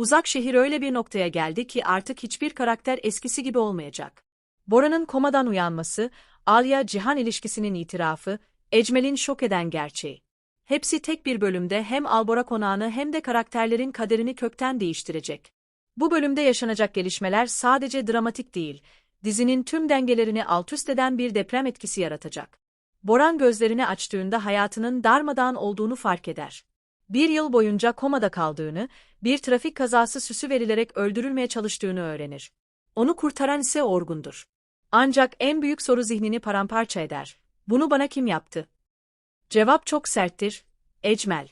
Uzak şehir öyle bir noktaya geldi ki artık hiçbir karakter eskisi gibi olmayacak. Bora'nın komadan uyanması, Alya-Cihan ilişkisinin itirafı, Ecmel'in şok eden gerçeği. Hepsi tek bir bölümde hem Albora konağını hem de karakterlerin kaderini kökten değiştirecek. Bu bölümde yaşanacak gelişmeler sadece dramatik değil, dizinin tüm dengelerini altüst eden bir deprem etkisi yaratacak. Boran gözlerini açtığında hayatının darmadağın olduğunu fark eder. Bir yıl boyunca komada kaldığını, bir trafik kazası süsü verilerek öldürülmeye çalıştığını öğrenir. Onu kurtaran ise Orgun'dur. Ancak en büyük soru zihnini paramparça eder. Bunu bana kim yaptı? Cevap çok serttir. Ecmel.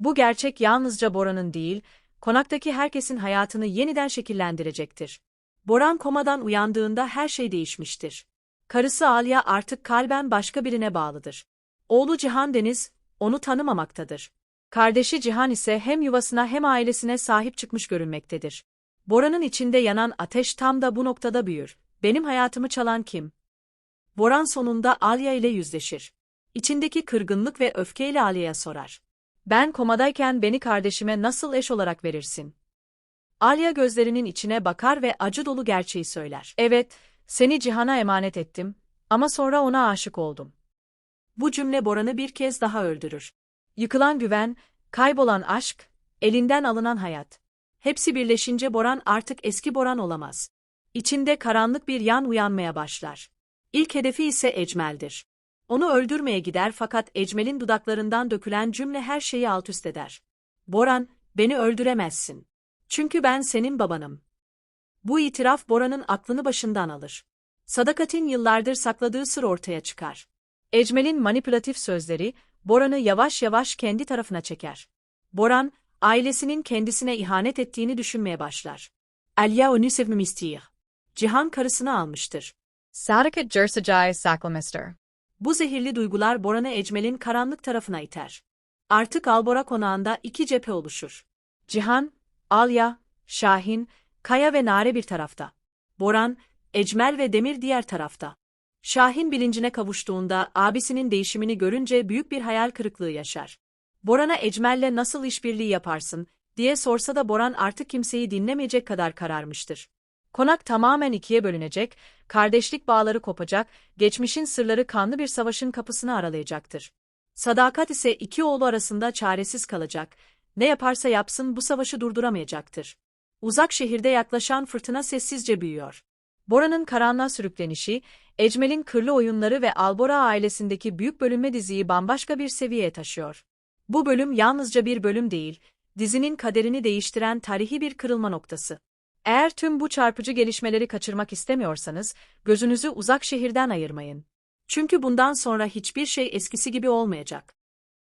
Bu gerçek yalnızca Boran'ın değil, konaktaki herkesin hayatını yeniden şekillendirecektir. Boran komadan uyandığında her şey değişmiştir. Karısı Alya artık kalben başka birine bağlıdır. Oğlu Cihan Deniz, onu tanımamaktadır. Kardeşi Cihan ise hem yuvasına hem ailesine sahip çıkmış görünmektedir. Boran'ın içinde yanan ateş tam da bu noktada büyür. Benim hayatımı çalan kim? Boran sonunda Alya ile yüzleşir. İçindeki kırgınlık ve öfkeyle Alya'ya sorar. Ben komadayken beni kardeşime nasıl eş olarak verirsin? Alya gözlerinin içine bakar ve acı dolu gerçeği söyler. Evet, seni Cihan'a emanet ettim ama sonra ona aşık oldum. Bu cümle Boran'ı bir kez daha öldürür. Yıkılan güven, kaybolan aşk, elinden alınan hayat. Hepsi birleşince Boran artık eski Boran olamaz. İçinde karanlık bir yan uyanmaya başlar. İlk hedefi ise Ecmel'dir. Onu öldürmeye gider fakat Ecmel'in dudaklarından dökülen cümle her şeyi altüst eder. Boran, beni öldüremezsin. Çünkü ben senin babanım. Bu itiraf Boran'ın aklını başından alır. Sadakatin yıllardır sakladığı sır ortaya çıkar. Ecmel'in manipülatif sözleri, Boran'ı yavaş yavaş kendi tarafına çeker. Boran, ailesinin kendisine ihanet ettiğini düşünmeye başlar. Alya onu sevmemi istiyor. Cihan karısını almıştır. Sadakat Jersajai Saklamister. Bu zehirli duygular Boran'ı Ecmel'in karanlık tarafına iter. Artık Albora konağında iki cephe oluşur. Cihan, Alya, Şahin, Kaya ve Nare bir tarafta. Boran, Ecmel ve Demir diğer tarafta. Şahin bilincine kavuştuğunda abisinin değişimini görünce büyük bir hayal kırıklığı yaşar. Boran'a Ecmel'le nasıl işbirliği yaparsın diye sorsa da Boran artık kimseyi dinlemeyecek kadar kararmıştır. Konak tamamen ikiye bölünecek, kardeşlik bağları kopacak, geçmişin sırları kanlı bir savaşın kapısını aralayacaktır. Sadakat ise iki oğlu arasında çaresiz kalacak, ne yaparsa yapsın bu savaşı durduramayacaktır. Uzak şehirde yaklaşan fırtına sessizce büyüyor. Bora'nın karanlığa sürüklenişi, Ecmel'in kırlı oyunları ve Albora ailesindeki büyük bölünme diziyi bambaşka bir seviyeye taşıyor. Bu bölüm yalnızca bir bölüm değil, dizinin kaderini değiştiren tarihi bir kırılma noktası. Eğer tüm bu çarpıcı gelişmeleri kaçırmak istemiyorsanız, gözünüzü uzak şehirden ayırmayın. Çünkü bundan sonra hiçbir şey eskisi gibi olmayacak.